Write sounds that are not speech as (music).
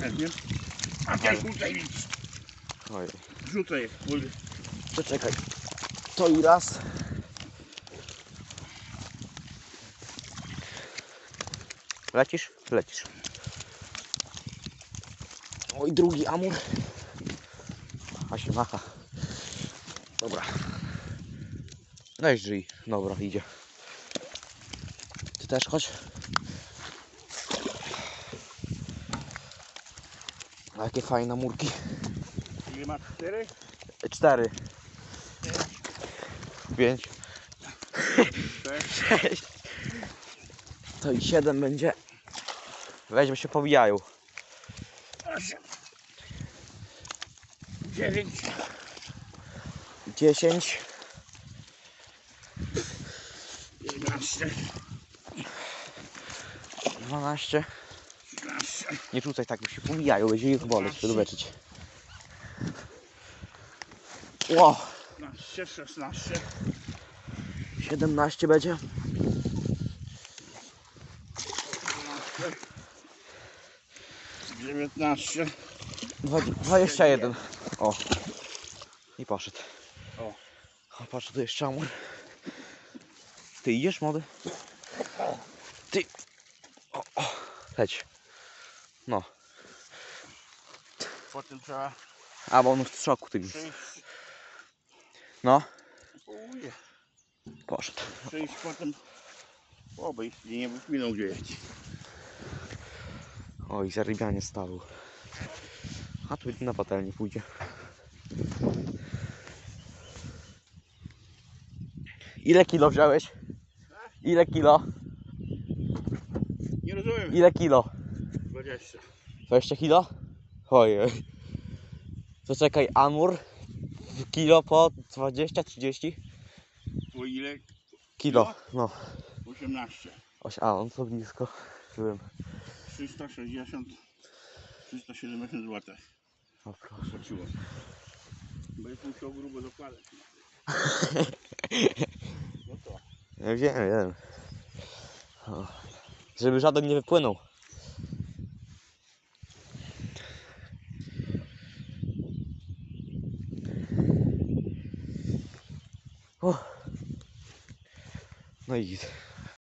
Pewnie. A ty rzucaj nic. Oj, Rzucaj. kurde. to czekaj. To i raz. Lecisz? Lecisz. Oj, drugi amur. A się macha. Dobra. Weź drzwi. Dobra, idzie. Ty też chodź. Jakie fajne murki. Ile ma cztery? Cztery. Pięć. Sześć. To i siedem będzie. Weźmy się powijają. Osiem. Dziewięć. Dziesięć. Jedenaście. Dwanaście. Nie rzucaj tak, bo się powijają, będzie ich boleć, żeby leczyć. Ło! Piętnaście. Szesnaście. Siedemnaście będzie. Osiemnaście. Dziewiętnaście. Dwa- Dwadzieścia jeden. O. I poszedł. O. O, patrz, tu jeszcze amur. Ty idziesz, młody? Ty. O, o. Leć. No. Potem trzeba A, bo on w szoku tym. przyjść. No. Uje. Poszedł. Przyjść potem. Obejść. Nie minął gdzie jest. Oj, zarybianie stawu. A tu na patelnię pójdzie. Ile kilo wziąłeś? Ile kilo? Nie rozumiem. Ile kilo? Dwadzieścia. 20 kilo? Ojej. To czekaj, amur kilo po 20-30? Po ile? Kilo. No. Osiemnaście. Oś, a, on to blisko. Byłem. 360. 370 zł. O proszę. Płaciło. Będziesz musiał grubo dokładać. (laughs) No to. Ja wiem, wiem. O. Żeby żaden nie wypłynął. O. No i git.